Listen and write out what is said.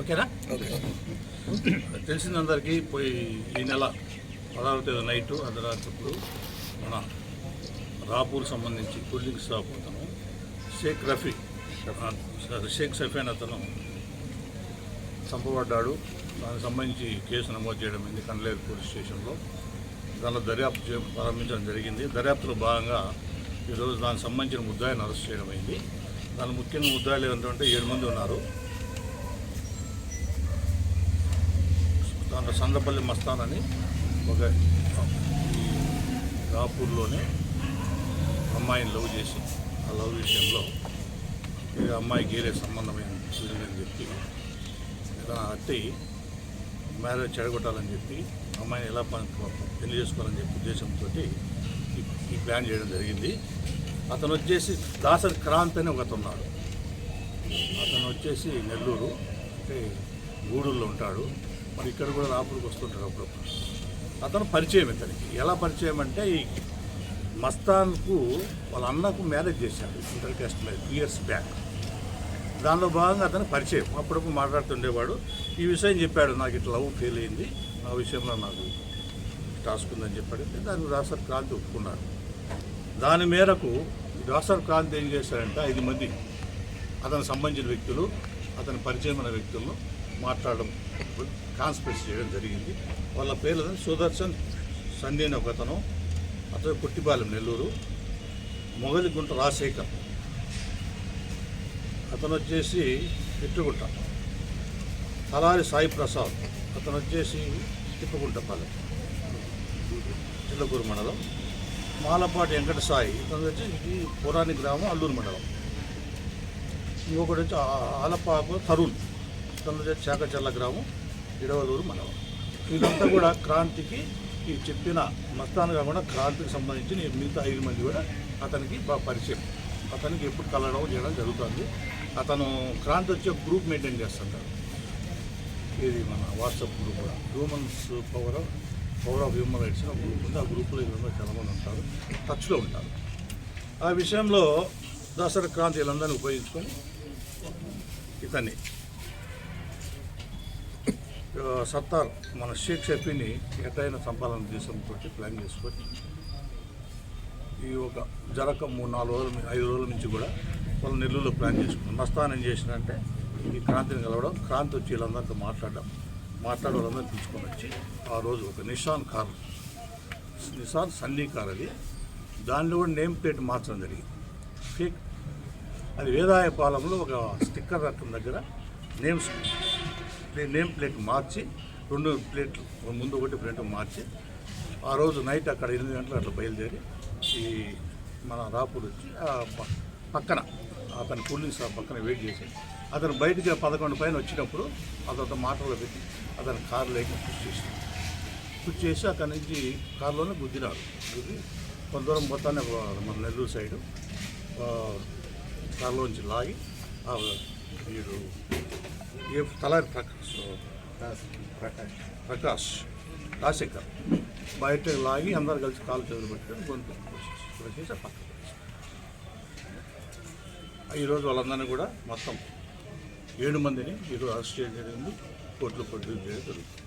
ఓకేనా? తెలిసిందందరికీ పోయి ఈ నెల పదహారు తేదీ నైట్ అర్ధరాత్రిప్పుడు మన రాపూర్ సంబంధించి కూల్ డ్రింక్స్ షాప్ అతను షేక్ రఫీ షేక్ సఫీన్ అతను చంపబడ్డాడు. దానికి సంబంధించి కేసు నమోదు చేయడం అయింది కండ్లేరు పోలీస్ స్టేషన్లో. దానిలో దర్యాప్తు చే ప్రారంభించడం జరిగింది. దర్యాప్తులో భాగంగా ఈరోజు దానికి సంబంధించిన ముద్దాయిని అరెస్ట్ చేయడం అయింది. దాని ముఖ్యంగా ముద్దాయిలు ఏంటంటే ఏడు మంది ఉన్నారు. దాంట్లో సందపల్లి మస్తాన్ అని ఒక రాపూర్లోనే అమ్మాయిని లవ్ చేసి ఆ లవ్ విషయంలో ఈ అమ్మాయికి ఏరే సంబంధమైన అని చెప్పి తన అట్టి మ్యారేజ్ చెడగొట్టాలని చెప్పి అమ్మాయిని ఎలా పెళ్ళి చేసుకోవాలని చెప్పి ఉద్దేశంతో ఈ ప్లాన్ చేయడం జరిగింది. అతను వచ్చేసి దాసరి క్రాంత్ అని ఒక ఉన్నాడు. అతను వచ్చేసి నెల్లూరు అంటే గూడూరులో ఉంటాడు. మరి ఇక్కడ కూడా రాపూర్కి వస్తుంటారు అప్పుడప్పుడు. అతను పరిచయం ఇతనికి. ఎలా పరిచయం అంటే ఈ మస్తాన్కు వాళ్ళ అన్నకు మ్యారేజ్ చేశాడు inter caste marriage two years back. దానిలో భాగంగా అతను పరిచయం. అప్పుడప్పుడు మాట్లాడుతుండేవాడు. ఈ విషయం చెప్పాడు నాకు ఇట్లా లవ్ ఫెయిల్ అయింది. ఆ విషయంలో నాకు టాస్క్ ఉందని చెప్పాడు. దానికి రాసర్ క్రాంతి ఒప్పుకున్నాడు దాని మేరకు రాసర్ క్రాంతి ఏం చేశారంటే ఐదు మంది అతనికి సంబంధించిన వ్యక్తులు అతని పరిచయమైన వ్యక్తులను మాట్లాడడం కాన్స్పిరసీ చేయడం జరిగింది. వాళ్ళ పేర్లు సుదర్శన్ సంధి అని ఒక అతను అతను పుట్టిపాలెం నెల్లూరు. మొగలిగుంట రాజశేఖర్. అతను వచ్చేసి ఎట్టుగుంట తలారి సాయి ప్రసాద్. అతను వచ్చేసి తిప్పగుంటపాలెం చిల్లకూరు మండలం. మాలపాటి వెంకట సాయి. ఇతను వచ్చి పురాణి గ్రామం అల్లూరు మండలం. ఇంకొకటి వచ్చి ఆలపాకు తరుణ్. ఇతను వచ్చి శాఖచల్ల గ్రామం. ఇడవలూరు మనవ ఇదంతా కూడా క్రాంతికి ఈ చెప్పిన మస్తాన్ కాకుండా క్రాంతికి సంబంధించిన మిగతా ఐదు మంది కూడా అతనికి బాగా పరిచయం. అతనికి ఎప్పుడు కలవడం చేయడం జరుగుతుంది. అతను క్రాంతి వచ్చే గ్రూప్ మెయింటైన్ చేస్తుంటారు ఇది మన వాట్సాప్ గ్రూప్ కూడా. Humans power power of human rights ఒక గ్రూప్ ఉంది. ఆ గ్రూప్లో వీళ్ళందరూ చాలామంది ఉంటారు. టచ్లో ఉంటారు. ఆ విషయంలో దసరా క్రాంతి వీళ్ళందరినీ ఉపయోగించుకొని ఇతన్ని సత్తార్ మన షేక్ షఫీని ఎటైనా సంపాదన ఉద్దేశంతో ప్లాన్ చేసుకొని ఈ ఒక జరక మూడు నాలుగు రోజుల ఐదు రోజుల నుంచి కూడా వాళ్ళు నెల్లూరులో ప్లాన్ చేసుకున్నాం. నష్టానం ఏం చేసినంటే ఈ క్రాంతిని కలవడం క్రాంతి వచ్చి వీళ్ళందరితో మాట్లాడడం మాట్లాడే వాళ్ళందరినీ తీసుకొని వచ్చి ఆ రోజు ఒక Nissan car Nissan Sunny car అది. దానిలో కూడా నేమ్ ప్లేట్ మార్చడం జరిగింది. ఫేక్ అది వేదాయపాలెంలో ఒక స్టిక్కర్ రకం దగ్గర నేమ్స్ నేమ్ ప్లేట్ మార్చి రెండు ప్లేట్లు ముందు ఒకటి ఫ్రంట్ మార్చి ఆ రోజు నైట్ అక్కడ ఎనిమిది గంటలు అట్లా బయలుదేరి ఈ మన రాపూర్ వచ్చి పక్కన అతని కూలింగ్ షాప్ పక్కన వెయిట్ చేసి అతను బయటికి పదకొండు పైన వచ్చినప్పుడు అతను మాటలు పెట్టి అతను కారు లేక పుష్ చేసి పుష్ చేసి అక్కడి నుంచి కారులోనే గుద్దినాడు. గుద్ది కొంత దూరం పోతానే మన నెల్లూరు సైడు ఆ, కారులోంచి లాగి వీడు ఏ తలారి ప్రకాష్ ప్రకాష్ రాజశేఖర్ బయట లాగి అందరు కలిసి కాలు గొంతు ఆ పక్కన పడేశారు. ఈరోజు వాళ్ళందరినీ కూడా మొత్తం. ఏడు మందిని ఈరోజు అరెస్ట్ చేయడం జరిగింది కోర్టులో ప్రొడ్యూస్ చేయడం జరుగుతుంది.